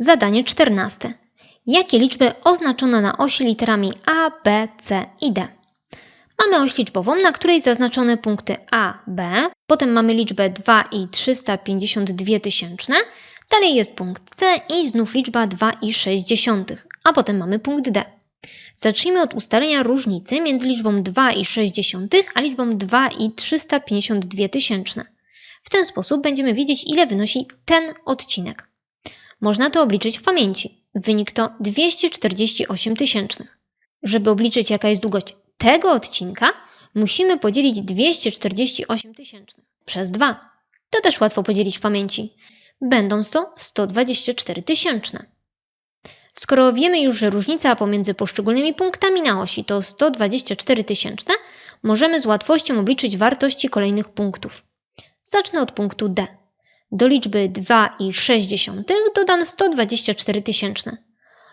Zadanie 14. Jakie liczby oznaczono na osi literami A, B, C i D? Mamy oś liczbową, na której zaznaczone punkty A, B, potem mamy liczbę 2 i 352 tysięczne, dalej jest punkt C i znów liczba 2 i 60, a potem mamy punkt D. Zacznijmy od ustalenia różnicy między liczbą 2 i 60, a liczbą 2 i 352 tysięczne. W ten sposób będziemy wiedzieć, ile wynosi ten odcinek. Można to obliczyć w pamięci. Wynik to 248 tysięcznych. Żeby obliczyć, jaka jest długość tego odcinka, musimy podzielić 248 tysięcznych przez 2. To też łatwo podzielić w pamięci. Będą to 124 tysięczne. Skoro wiemy już, że różnica pomiędzy poszczególnymi punktami na osi to 124 tysięczne, możemy z łatwością obliczyć wartości kolejnych punktów. Zacznę od punktu D. Do liczby 2,6 dodam 124 tysięczne.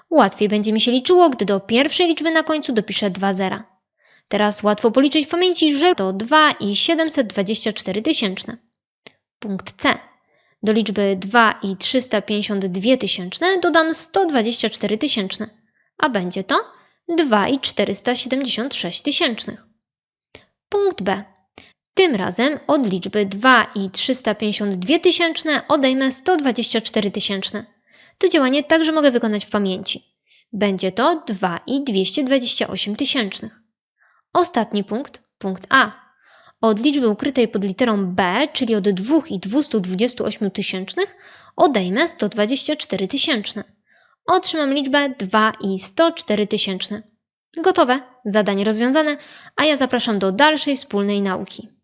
Łatwiej będzie mi się liczyło, gdy do pierwszej liczby na końcu dopiszę 2 zera. Teraz łatwo policzyć w pamięci, że to 2,724 tysięczne. Punkt C. Do liczby 2,352 tysięczne dodam 124 tysięczne, a będzie to 2,476 tysięcznych. Punkt B. Tym razem od liczby 2,352 tysięczne odejmę 124 tysięczne. To działanie także mogę wykonać w pamięci. Będzie to 2,228 tysięcznych. Ostatni punkt, punkt A. Od liczby ukrytej pod literą B, czyli od 2,228 tysięcznych, odejmę 124 tysięczne. Otrzymam liczbę 2,104 tysięczne. Gotowe, zadanie rozwiązane, a ja zapraszam do dalszej wspólnej nauki.